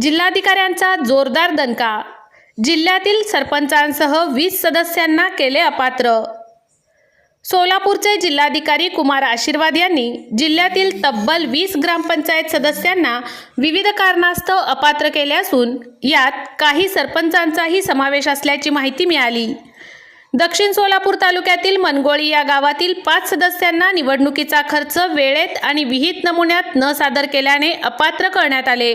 जिल्हाधिकाऱ्यांचा जोरदार दणका. जिल्ह्यातील सरपंचांसह वीस सदस्यांना केले अपात्र. सोलापूरचे जिल्हाधिकारी कुमार आशीर्वाद यांनी जिल्ह्यातील तब्बल वीस ग्रामपंचायत सदस्यांना विविध कारणास्तव अपात्र केले असून यात काही सरपंचांचाही समावेश असल्याची माहिती मिळाली. दक्षिण सोलापूर तालुक्यातील मनगोळी या गावातील पाच सदस्यांना निवडणुकीचा खर्च वेळेत आणि विहित नमुन्यात न सादर केल्याने अपात्र करण्यात आले.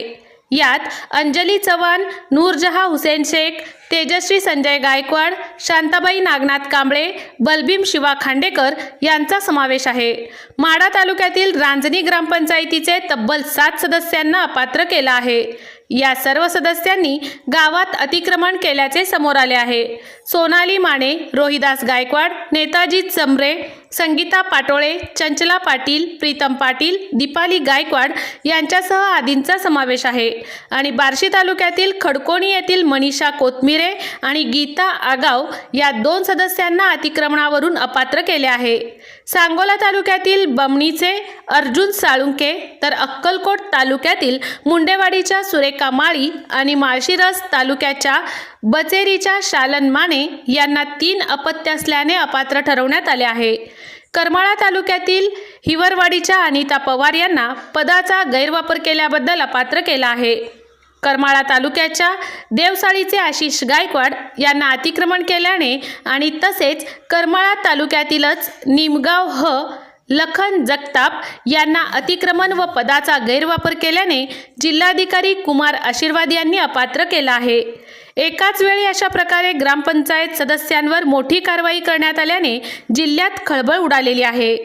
यात अंजली चव्हाण नूरजहा हुसेन शेख तेजश्री संजय गायकवाड शांताबाई नागनाथ कांबळे बलबीम शिवा खांडेकर यांचा समावेश आहे. माडा तालुक्यातील रांजणी ग्रामपंचायतीचे तब्बल सात सदस्यांना अपात्र केलं आहे. या सर्व सदस्यांनी गावात अतिक्रमण केल्याचे समोर आले आहे. सोनाली माने रोहिदास गायकवाड नेताजी चमरे संगीता पाटोळे चंचला पाटील प्रीतम पाटील दीपाली गायकवाड यांच्यासह आदींचा समावेश आहे. आणि बार्शी तालुक्यातील खडकोणी येथील मनीषा कोथमिरे आणि गीता आगाव या दोन सदस्यांना अतिक्रमणावरून अपात्र केले आहे. सांगोला तालुक्यातील बमणीचे अर्जुन साळुंके तर अक्कलकोट तालुक्यातील मुंडेवाडीच्या सुरेखा माळी आणि माळशिरस तालुक्याच्या बचेरीच्या शालन माने यांना तीन अपत्य असल्याने अपात्र ठरवण्यात आले आहे. करमाळा तालुक्यातील हिवरवाडीच्या अनिता पवार यांना पदाचा गैरवापर केल्याबद्दल अपात्र केला आहे. करमाळा तालुक्याच्या देवसाळीचे आशिष गायकवाड यांना अतिक्रमण केल्याने आणि तसेच करमाळा तालुक्यातीलच निमगाव ह. लखन जगताप यांना अतिक्रमण व पदाचा गैरवापर केल्याने जिल्हाधिकारी कुमार आशीर्वाद यांनी अपात्र केला आहे. एकाच वेळी अशा प्रकारे ग्रामपंचायत सदस्यांवर मोठी कारवाई करण्यात आल्याने जिल्ह्यात खळबळ उडालेली आहे.